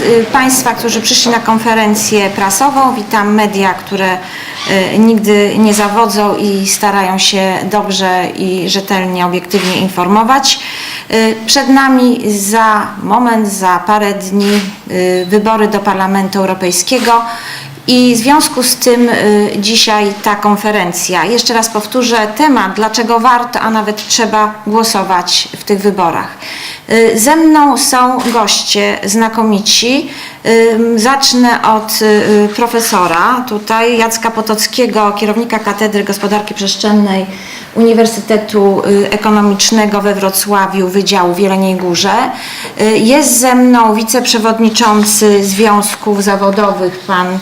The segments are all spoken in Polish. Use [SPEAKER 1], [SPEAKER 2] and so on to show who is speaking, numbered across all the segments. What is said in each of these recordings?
[SPEAKER 1] y, Państwa, którzy przyszli na konferencję prasową. Witam media, które y, nigdy nie zawodzą i starają się dobrze i rzetelnie, obiektywnie informować. Y, Przed nami za moment, za parę dni wybory do Parlamentu Europejskiego. I w związku z tym dzisiaj ta konferencja. Jeszcze raz powtórzę temat, dlaczego warto, a nawet trzeba głosować w tych wyborach. Y, Ze mną są goście znakomici. Zacznę od y, profesora tutaj, Jacka Potockiego, kierownika Katedry Gospodarki Przestrzennej Uniwersytetu y, Ekonomicznego we Wrocławiu, Wydziału w Jeleniej Górze. Jest ze mną wiceprzewodniczący Związków Zawodowych, pan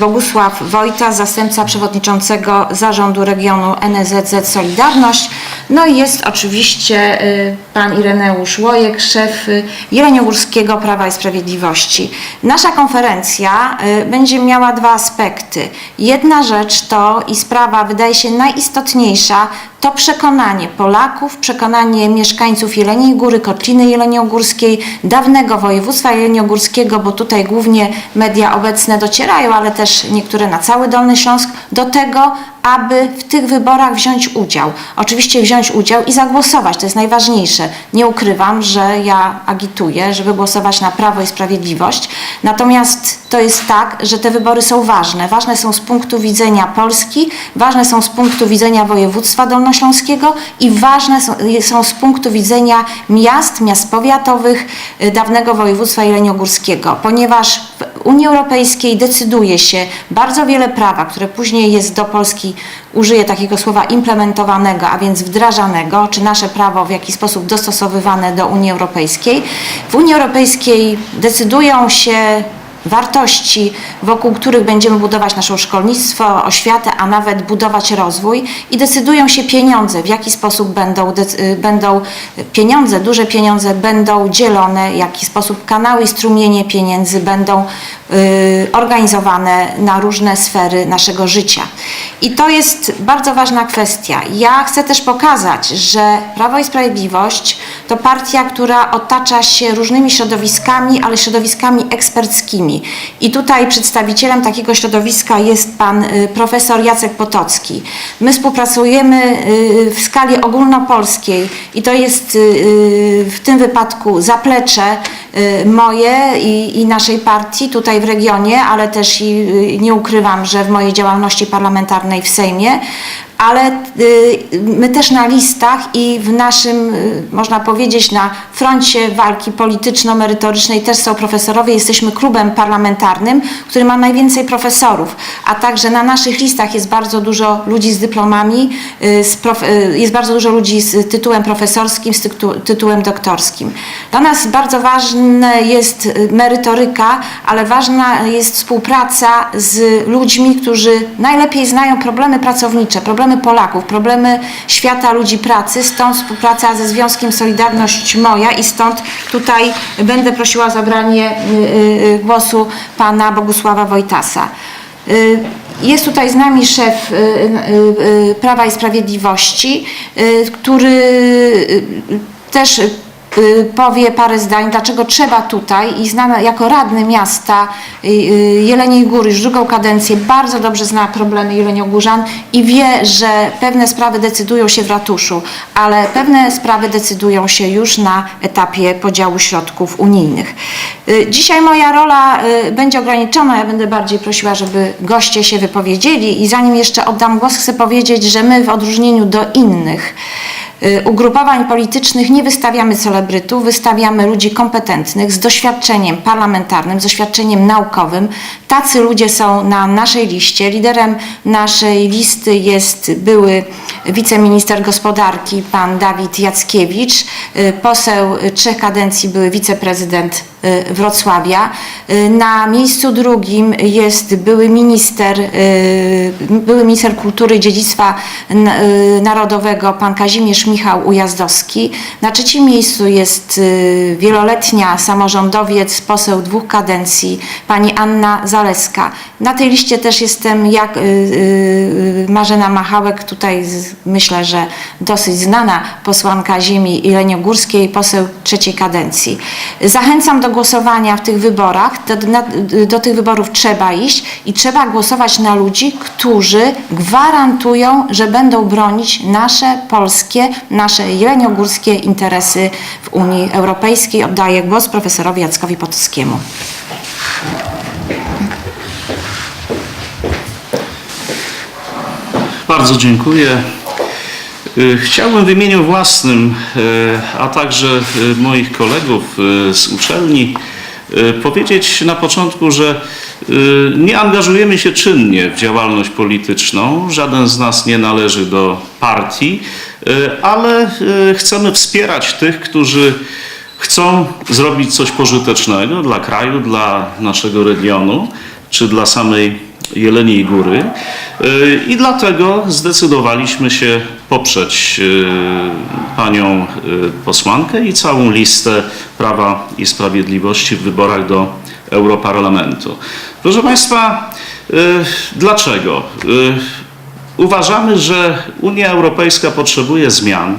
[SPEAKER 1] Bogusław Wojta, zastępca przewodniczącego Zarządu Regionu NSZZ Solidarność. No i jest oczywiście y, pan Ireneusz Łojek, szef y, Jeleniogórskiego Prawa i Sprawiedliwości. Nasza konferencja y, będzie miała dwa aspekty. Jedna rzecz to i sprawa wydaje się najistotniejsza, to przekonanie Polaków, przekonanie mieszkańców Jeleniej Góry, Kotliny Jeleniogórskiej, dawnego województwa jeleniogórskiego, bo tutaj głównie media obecne docierają, ale też niektóre na cały Dolny Śląsk, do tego, aby w tych wyborach wziąć udział. Oczywiście wziąć udział i zagłosować, to jest najważniejsze. Nie ukrywam, że ja agituję, żeby głosować na Prawo i Sprawiedliwość. Natomiast to jest tak, że te wybory są ważne. Ważne są z punktu widzenia Polski, ważne są z punktu widzenia województwa dolnośląskiego i ważne są, z punktu widzenia miast, miast powiatowych y, dawnego województwa jeleniogórskiego, ponieważ w Unii Europejskiej decyduje się bardzo wiele prawa, które później jest do Polski, użyję takiego słowa implementowanego, a więc wdrażanego, czy nasze prawo w jakiś sposób dostosowywane do Unii Europejskiej. W Unii Europejskiej decydują się wartości, wokół których będziemy budować nasze szkolnictwo, oświatę, a nawet budować rozwój i decydują się pieniądze, w jaki sposób będą, y, będą pieniądze, duże pieniądze będą dzielone, w jaki sposób kanały i strumienie pieniędzy będą y, organizowane na różne sfery naszego życia. I to jest bardzo ważna kwestia. Ja chcę też pokazać, że Prawo i Sprawiedliwość to partia, która otacza się różnymi środowiskami, ale środowiskami eksperckimi. I tutaj przedstawicielem takiego środowiska jest pan y, profesor Jacek Potocki. My współpracujemy y, w skali ogólnopolskiej i to jest y, w tym wypadku zaplecze moje i, i naszej partii tutaj w regionie, ale też i nie ukrywam, że w mojej działalności parlamentarnej w Sejmie, ale y, my też na listach i w naszym, y, można powiedzieć, na froncie walki polityczno-merytorycznej też są profesorowie. Jesteśmy klubem parlamentarnym, który ma najwięcej profesorów, a także na naszych listach jest bardzo dużo ludzi z dyplomami, y, jest bardzo dużo ludzi z tytułem profesorskim, z tytu, tytułem doktorskim. Dla nas bardzo ważna jest merytoryka, ale ważna jest współpraca z ludźmi, którzy najlepiej znają problemy pracownicze, problemy Polaków, problemy świata ludzi pracy, stąd współpraca ze Związkiem Solidarność Moja i stąd tutaj będę prosiła o zabranie y, y, głosu pana Bogusława Wojtasa. Y, Jest tutaj z nami szef y, y, y, Prawa i Sprawiedliwości, y, który y, też y, powie parę zdań, dlaczego trzeba tutaj i znana jako radny miasta y, y, Jeleniej Góry już drugą kadencję, bardzo dobrze zna problemy Jeleniogórzan i wie, że pewne sprawy decydują się w ratuszu, ale pewne sprawy decydują się już na etapie podziału środków unijnych. Y, Dzisiaj moja rola y, będzie ograniczona, ja będę bardziej prosiła, żeby goście się wypowiedzieli i zanim jeszcze oddam głos, chcę powiedzieć, że my w odróżnieniu do innych y, ugrupowań politycznych nie wystawiamy celebrytów, wystawiamy ludzi kompetentnych, z doświadczeniem parlamentarnym, z doświadczeniem naukowym. Tacy ludzie są na naszej liście. Liderem naszej listy jest były wiceminister gospodarki, pan Dawid Jackiewicz, y, poseł y, trzech kadencji, były wiceprezydent y, Wrocławia. Y, Na miejscu drugim jest były minister, y, były minister kultury i dziedzictwa y, narodowego, pan Kazimierz Michał Ujazdowski. Na trzecim miejscu jest y, wieloletnia samorządowiec, poseł dwóch kadencji, pani Anna Zaleska. Na tej liście też jestem jak y, y, Marzena Machałek, tutaj myślę, że dosyć znana posłanka ziemi jeleniogórskiej, poseł trzeciej kadencji. Zachęcam do głosowania w tych wyborach. Do, na, do tych wyborów trzeba iść i trzeba głosować na ludzi, którzy gwarantują, że będą bronić nasze polskie, nasze jeleniogórskie interesy w Unii Europejskiej. Oddaję głos profesorowi Jackowi Potockiemu.
[SPEAKER 2] Bardzo dziękuję. Y, Chciałbym w imieniu własnym, y, a także y, moich kolegów z uczelni powiedzieć na początku, że nie angażujemy się czynnie w działalność polityczną. Żaden z nas nie należy do partii, ale chcemy wspierać tych, którzy chcą zrobić coś pożytecznego dla kraju, dla naszego regionu, czy dla samej Jeleniej Góry. Y, I dlatego zdecydowaliśmy się poprzeć y, panią y, posłankę i całą listę Prawa i Sprawiedliwości w wyborach do Europarlamentu. Proszę Państwa, dlaczego? Uważamy, że Unia Europejska potrzebuje zmian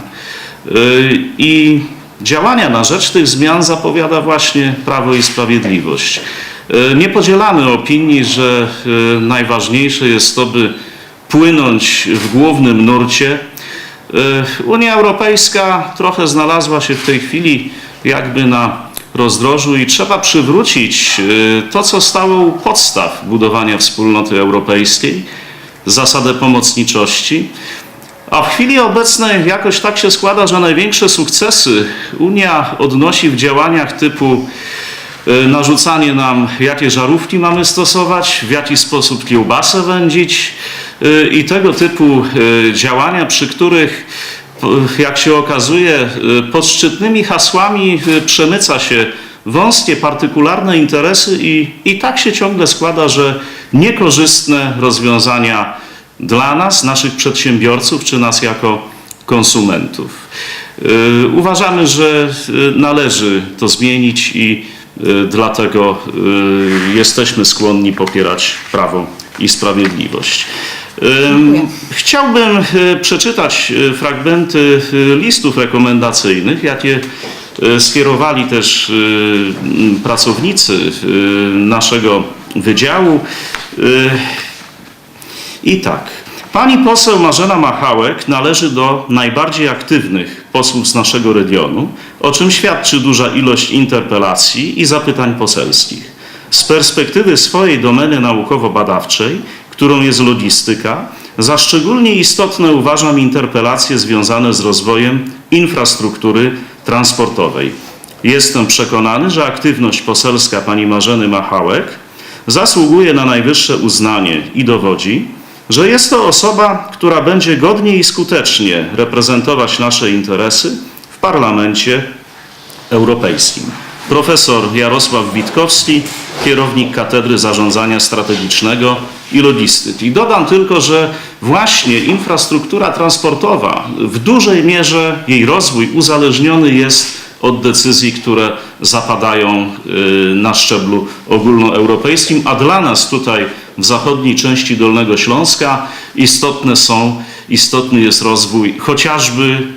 [SPEAKER 2] i działania na rzecz tych zmian zapowiada właśnie Prawo i Sprawiedliwość. Y, Nie podzielamy opinii, że y, najważniejsze jest to, by płynąć w głównym nurcie. Y, Unia Europejska trochę znalazła się w tej chwili jakby na rozdrożu i trzeba przywrócić to, co stało u podstaw budowania wspólnoty europejskiej, zasadę pomocniczości. A w chwili obecnej jakoś tak się składa, że największe sukcesy Unia odnosi w działaniach typu narzucanie nam, jakie żarówki mamy stosować, w jaki sposób kiełbasę wędzić y, i tego typu y, działania, przy których jak się okazuje, pod szczytnymi hasłami przemyca się wąskie, partykularne interesy i, i tak się ciągle składa, że niekorzystne rozwiązania dla nas, naszych przedsiębiorców czy nas jako konsumentów. Uważamy, że należy to zmienić i dlatego y, jesteśmy skłonni popierać Prawo i Sprawiedliwość. Ym, Chciałbym y, przeczytać y, fragmenty y, listów rekomendacyjnych, jakie y, skierowali też y, pracownicy y, naszego wydziału. Y, i tak. Pani poseł Marzena Machałek należy do najbardziej aktywnych posłów z naszego regionu, o czym świadczy duża ilość interpelacji i zapytań poselskich. Z perspektywy swojej domeny naukowo-badawczej, którą jest logistyka, za szczególnie istotne uważam interpelacje związane z rozwojem infrastruktury transportowej. Jestem przekonany, że aktywność poselska pani Marzeny Machałek zasługuje na najwyższe uznanie i dowodzi, że jest to osoba, która będzie godnie i skutecznie reprezentować nasze interesy w Parlamencie Europejskim. Profesor Jarosław Witkowski, kierownik Katedry Zarządzania Strategicznego i Logistyki. Dodam tylko, że właśnie infrastruktura transportowa w dużej mierze jej rozwój uzależniony jest od decyzji, które zapadają y, na szczeblu ogólnoeuropejskim, a dla nas tutaj w zachodniej części Dolnego Śląska istotne są, istotny jest rozwój chociażby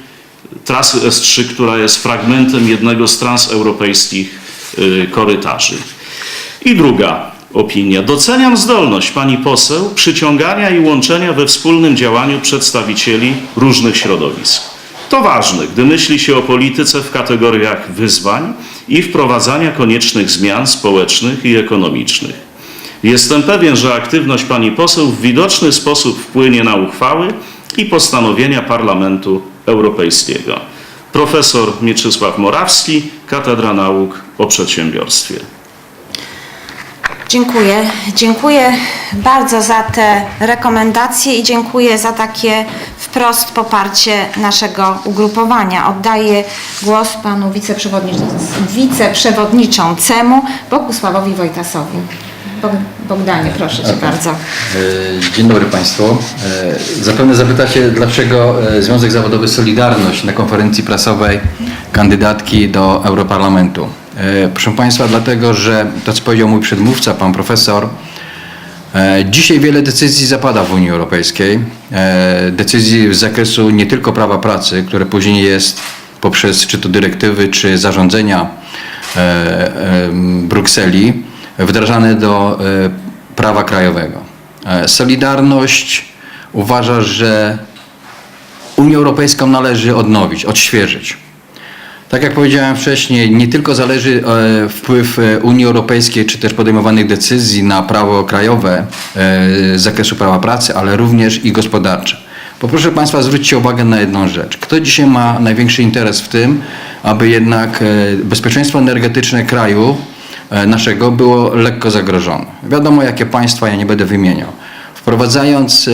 [SPEAKER 2] trasy S3, która jest fragmentem jednego z transeuropejskich y, korytarzy. I druga opinia. Doceniam zdolność pani poseł przyciągania i łączenia we wspólnym działaniu przedstawicieli różnych środowisk. To ważne, gdy myśli się o polityce w kategoriach wyzwań i wprowadzania koniecznych zmian społecznych i ekonomicznych. Jestem pewien, że aktywność pani poseł w widoczny sposób wpłynie na uchwały i postanowienia Parlamentu Europejskiego. Profesor Mieczysław Morawski, Katedra Nauk o Przedsiębiorstwie.
[SPEAKER 1] Dziękuję. Dziękuję bardzo za te rekomendacje i dziękuję za takie wprost poparcie naszego ugrupowania. Oddaję głos panu wiceprzewodnicząc- wiceprzewodniczącemu Bogusławowi Wojtasowi. Bog- Bogdanie, proszę cię bardzo.
[SPEAKER 3] E, Dzień dobry Państwu. E, Zapewne zapytacie, dlaczego e, Związek Zawodowy Solidarność na konferencji prasowej kandydatki do Europarlamentu. Proszę Państwa, dlatego, że to co powiedział mój przedmówca, pan profesor, dzisiaj wiele decyzji zapada w Unii Europejskiej. Decyzji z zakresu nie tylko prawa pracy, które później jest poprzez czy to dyrektywy, czy zarządzenia Brukseli wdrażane do e, prawa krajowego. E, Solidarność uważa, że Unię Europejską należy odnowić, odświeżyć. Tak jak powiedziałem wcześniej, nie tylko zależy e, wpływ Unii Europejskiej czy też podejmowanych decyzji na prawo krajowe z zakresu prawa pracy, ale również i gospodarcze. Bo proszę Państwa, zwróćcie uwagę na jedną rzecz. Kto dzisiaj ma największy interes w tym, aby jednak bezpieczeństwo energetyczne kraju naszego było lekko zagrożone? Wiadomo, jakie państwa, ja nie będę wymieniał. Wprowadzając e,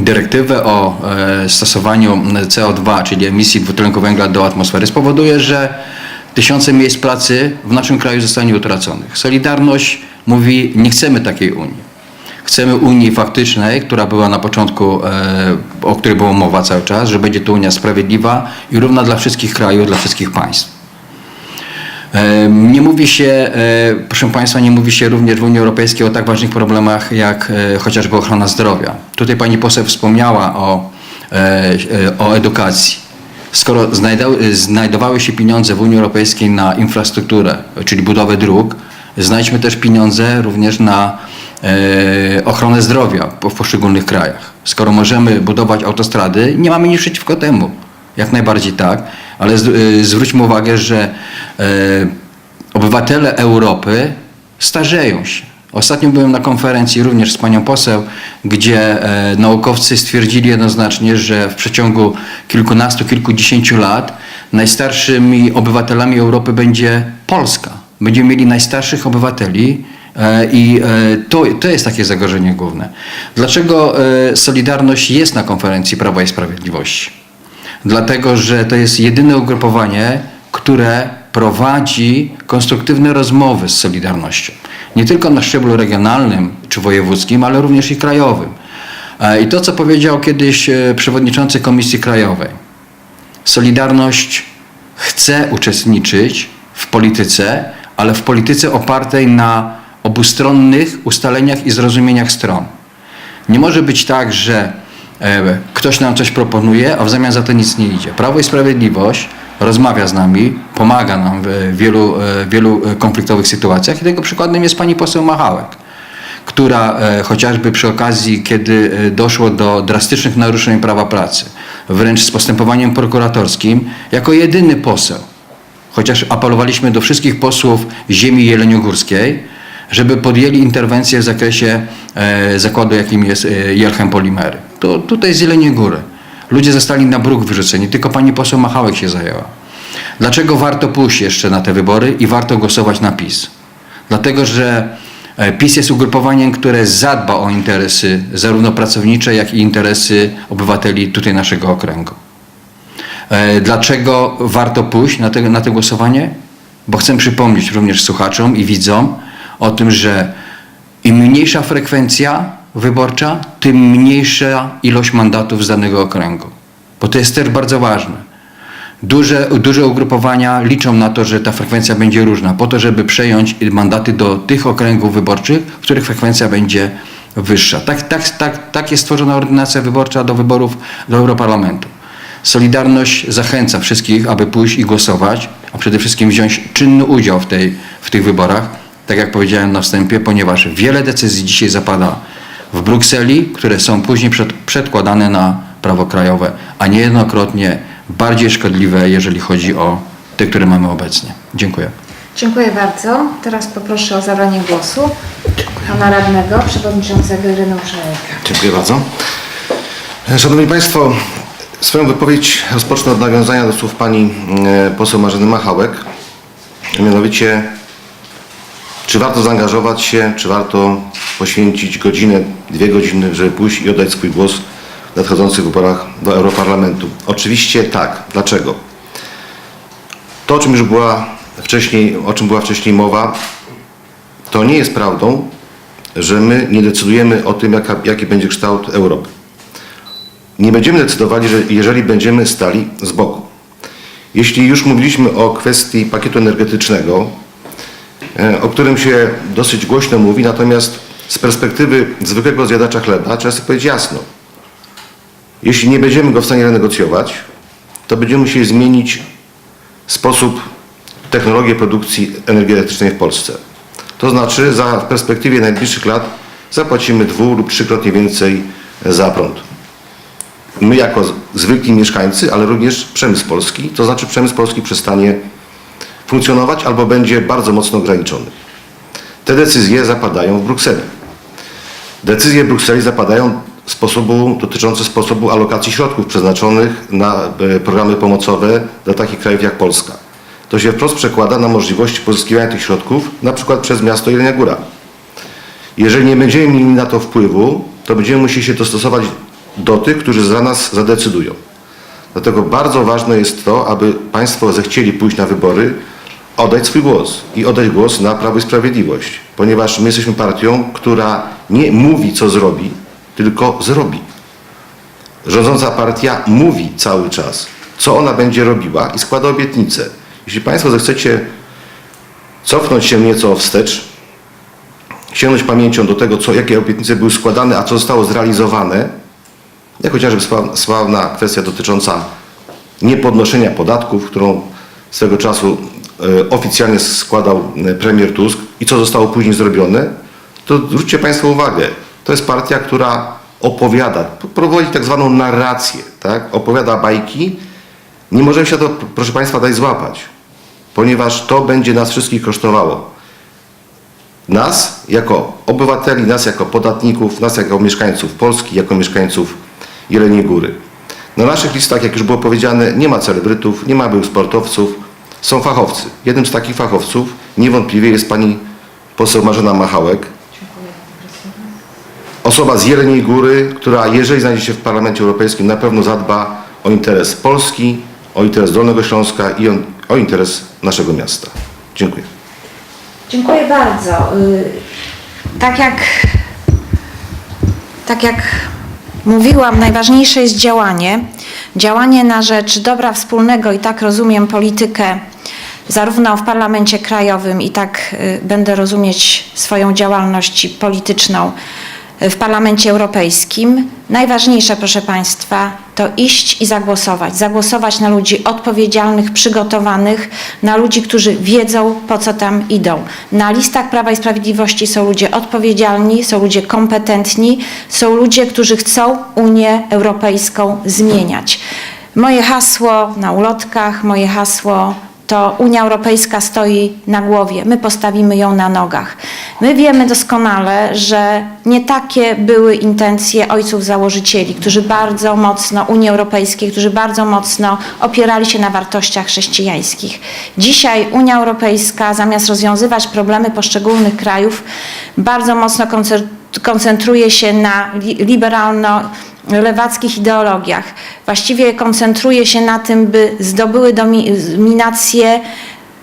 [SPEAKER 3] dyrektywę o e, stosowaniu CO2, czyli emisji dwutlenku węgla do atmosfery, spowoduje, że tysiące miejsc pracy w naszym kraju zostanie utraconych. Solidarność mówi, nie chcemy takiej Unii. Chcemy Unii faktycznej, która była na początku, e, o której była mowa cały czas, że będzie to Unia sprawiedliwa i równa dla wszystkich krajów, dla wszystkich państw. Nie mówi się, e, proszę Państwa, nie mówi się również w Unii Europejskiej o tak ważnych problemach jak e, chociażby ochrona zdrowia. Tutaj Pani poseł wspomniała o, e, o edukacji. Skoro znajdowały się pieniądze w Unii Europejskiej na infrastrukturę, czyli budowę dróg, znajdźmy też pieniądze również na ochronę zdrowia w poszczególnych krajach. Skoro możemy budować autostrady, nie mamy nic przeciwko temu. Jak najbardziej tak, ale zwróćmy uwagę, że obywatele Europy starzeją się. Ostatnio byłem na konferencji również z panią poseł, gdzie e, naukowcy stwierdzili jednoznacznie, że w przeciągu kilkunastu, kilkudziesięciu lat najstarszymi obywatelami Europy będzie Polska. Będziemy mieli najstarszych obywateli e, i e, to, to jest takie zagrożenie główne. Dlaczego e, Solidarność jest na konferencji Prawa i Sprawiedliwości? Dlatego, że to jest jedyne ugrupowanie, które prowadzi konstruktywne rozmowy z Solidarnością. Nie tylko na szczeblu regionalnym czy wojewódzkim, ale również i krajowym. E, I to, co powiedział kiedyś e, przewodniczący Komisji Krajowej. Solidarność chce uczestniczyć w polityce, ale w polityce opartej na obustronnych ustaleniach i zrozumieniach stron. Nie może być tak, że e, ktoś nam coś proponuje, a w zamian za to nic nie idzie. Prawo i Sprawiedliwość rozmawia z nami, pomaga nam w wielu, e, wielu e, konfliktowych sytuacjach i tego przykładem jest pani poseł Machałek, która e, chociażby przy okazji, kiedy doszło do drastycznych naruszeń prawa pracy, wręcz z postępowaniem prokuratorskim, jako jedyny poseł, chociaż apelowaliśmy do wszystkich posłów ziemi jeleniogórskiej, żeby podjęli interwencję w zakresie zakładu, jakim jest Jelchem Polimery. To tutaj z Jeleniej Góry. Ludzie zostali na bruk wyrzuceni, tylko pani poseł Machałek się zajęła. Dlaczego warto pójść jeszcze na te wybory i warto głosować na PiS? Dlatego, że e, PiS jest ugrupowaniem, które zadba o interesy zarówno pracownicze, jak i interesy obywateli tutaj naszego okręgu. E, Dlaczego warto pójść na te, na to głosowanie? Bo chcę przypomnieć również słuchaczom i widzom o tym, że im mniejsza frekwencja wyborcza, tym mniejsza ilość mandatów z danego okręgu. Bo to jest też bardzo ważne. Duże, duże ugrupowania liczą na to, że ta frekwencja będzie różna, po to, żeby przejąć mandaty do tych okręgów wyborczych, w których frekwencja będzie wyższa. Tak, tak, tak, tak jest stworzona ordynacja wyborcza do wyborów do Europarlamentu. Solidarność zachęca wszystkich, aby pójść i głosować, a przede wszystkim wziąć czynny udział w, tej, w tych wyborach, tak jak powiedziałem na wstępie, ponieważ wiele decyzji dzisiaj zapada w Brukseli, które są później przed, przedkładane na prawo krajowe, a niejednokrotnie bardziej szkodliwe, jeżeli chodzi o te, które mamy obecnie. Dziękuję.
[SPEAKER 1] Dziękuję bardzo. Teraz poproszę o zabranie głosu pana radnego, przewodniczącego Ireneusza Lejka.
[SPEAKER 4] Dziękuję bardzo. Szanowni Państwo, swoją wypowiedź rozpocznę od nawiązania do słów pani e, poseł Marzeny Machałek. Mianowicie, czy warto zaangażować się, czy warto poświęcić godzinę, dwie godziny, żeby pójść i oddać swój głos nadchodzących wyborach do Europarlamentu. Oczywiście tak. Dlaczego? To, o czym już była wcześniej, o czym była wcześniej mowa, to nie jest prawdą, że my nie decydujemy o tym, jaka, jaki będzie kształt Europy. Nie będziemy decydowali, że jeżeli będziemy stali z boku. Jeśli już mówiliśmy o kwestii pakietu energetycznego, o którym się dosyć głośno mówi, natomiast z perspektywy zwykłego zjadacza chleba trzeba sobie powiedzieć jasno. Jeśli nie będziemy go w stanie renegocjować, to będziemy musieli zmienić sposób, technologię produkcji energii elektrycznej w Polsce. To znaczy za, w perspektywie najbliższych lat zapłacimy dwu lub trzykrotnie więcej za prąd. My jako zwykli mieszkańcy, ale również przemysł polski, to znaczy przemysł polski przestanie funkcjonować albo będzie bardzo mocno ograniczony. Te decyzje zapadają w Brukseli. Decyzje Brukseli zapadają sposobu, dotyczące sposobu alokacji środków przeznaczonych na e, programy pomocowe dla takich krajów jak Polska. To się wprost przekłada na możliwość pozyskiwania tych środków, na przykład przez miasto Jelenia Góra. Jeżeli nie będziemy mieli na to wpływu, to będziemy musieli się dostosować do tych, którzy za nas zadecydują. Dlatego bardzo ważne jest to, aby Państwo zechcieli pójść na wybory, oddać swój głos i oddać głos na Prawo i Sprawiedliwość, ponieważ my jesteśmy partią, która nie mówi, co zrobi, tylko zrobi. Rządząca partia mówi cały czas, co ona będzie robiła i składa obietnice. Jeśli Państwo zechcecie cofnąć się nieco wstecz, sięgnąć pamięcią do tego, co, jakie obietnice były składane, a co zostało zrealizowane, jak chociażby sław- sławna kwestia dotycząca niepodnoszenia podatków, którą swego czasu oficjalnie składał e, premier Tusk i co zostało później zrobione, to zwróćcie Państwo uwagę, to jest partia, która opowiada, prowadzi tak zwaną narrację, tak? opowiada bajki. Nie możemy się to, proszę Państwa, dać złapać, ponieważ to będzie nas wszystkich kosztowało nas jako obywateli, nas jako podatników, nas jako mieszkańców Polski, jako mieszkańców Jeleniej Góry. Na naszych listach, jak już było powiedziane, nie ma celebrytów, nie ma byłych sportowców, są fachowcy. Jednym z takich fachowców niewątpliwie jest pani poseł Marzena Machałek. Osoba z Jeleniej Góry, która jeżeli znajdzie się w Parlamencie Europejskim na pewno zadba o interes Polski, o interes Dolnego Śląska i o, o interes naszego miasta. Dziękuję.
[SPEAKER 1] Dziękuję bardzo. Y, Tak jak, tak jak mówiłam, najważniejsze jest działanie. Działanie na rzecz dobra wspólnego i tak rozumiem politykę zarówno w Parlamencie Krajowym i tak y, będę rozumieć swoją działalność polityczną w Parlamencie Europejskim. Najważniejsze, proszę Państwa, to iść i zagłosować. Zagłosować na ludzi odpowiedzialnych, przygotowanych, na ludzi, którzy wiedzą, po co tam idą. Na listach Prawa i Sprawiedliwości są ludzie odpowiedzialni, są ludzie kompetentni, są ludzie, którzy chcą Unię Europejską zmieniać. Moje hasło na ulotkach, moje hasło to Unia Europejska stoi na głowie, my postawimy ją na nogach. My wiemy doskonale, że nie takie były intencje ojców założycieli, którzy bardzo mocno, Unii Europejskiej, którzy bardzo mocno opierali się na wartościach chrześcijańskich. Dzisiaj Unia Europejska zamiast rozwiązywać problemy poszczególnych krajów, bardzo mocno koncentruje się na li- liberalno lewackich ideologiach. Właściwie koncentruje się na tym, by zdobyły domi- dominację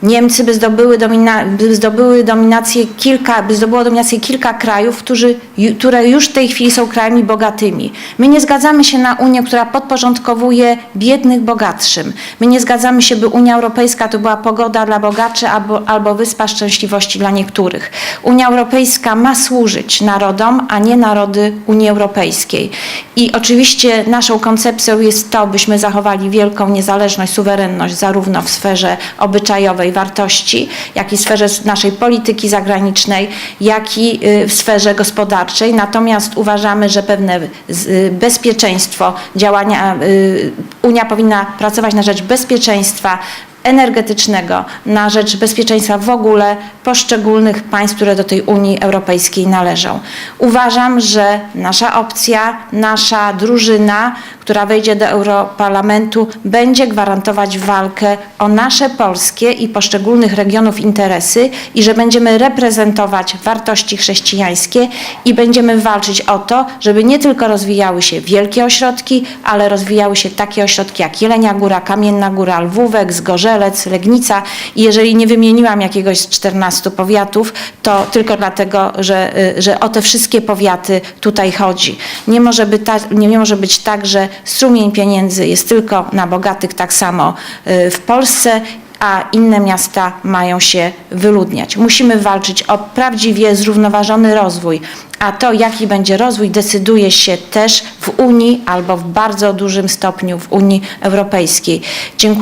[SPEAKER 1] Niemcy by zdobyły, domina, by zdobyły dominację kilka, by zdobyło dominację kilka krajów, którzy, które już w tej chwili są krajami bogatymi. My nie zgadzamy się na Unię, która podporządkowuje biednych bogatszym. My nie zgadzamy się, by Unia Europejska to była pogoda dla bogaczy albo, albo wyspa szczęśliwości dla niektórych. Unia Europejska ma służyć narodom, a nie narody Unii Europejskiej. I oczywiście naszą koncepcją jest to, byśmy zachowali wielką niezależność, suwerenność zarówno w sferze obyczajowej wartości, jak i w sferze naszej polityki zagranicznej, jak i y, w sferze gospodarczej. Natomiast uważamy, że pewne y, bezpieczeństwo działania, y, Unia powinna pracować na rzecz bezpieczeństwa energetycznego, na rzecz bezpieczeństwa w ogóle poszczególnych państw, które do tej Unii Europejskiej należą. Uważam, że nasza opcja, nasza drużyna, która wejdzie do Europarlamentu, będzie gwarantować walkę o nasze polskie i poszczególnych regionów interesy i że będziemy reprezentować wartości chrześcijańskie i będziemy walczyć o to, żeby nie tylko rozwijały się wielkie ośrodki, ale rozwijały się takie ośrodki jak Jelenia Góra, Kamienna Góra, Lwówek, Zgorzelec, Legnica i jeżeli nie wymieniłam jakiegoś z 14 powiatów, to tylko dlatego, że, y, że o te wszystkie powiaty tutaj chodzi. Nie może, być ta, nie, nie może być tak, że strumień pieniędzy jest tylko na bogatych, tak samo y, w Polsce a inne miasta mają się wyludniać. Musimy walczyć o prawdziwie zrównoważony rozwój, a to jaki będzie rozwój decyduje się też w Unii albo w bardzo dużym stopniu w Unii Europejskiej. Dziękuję.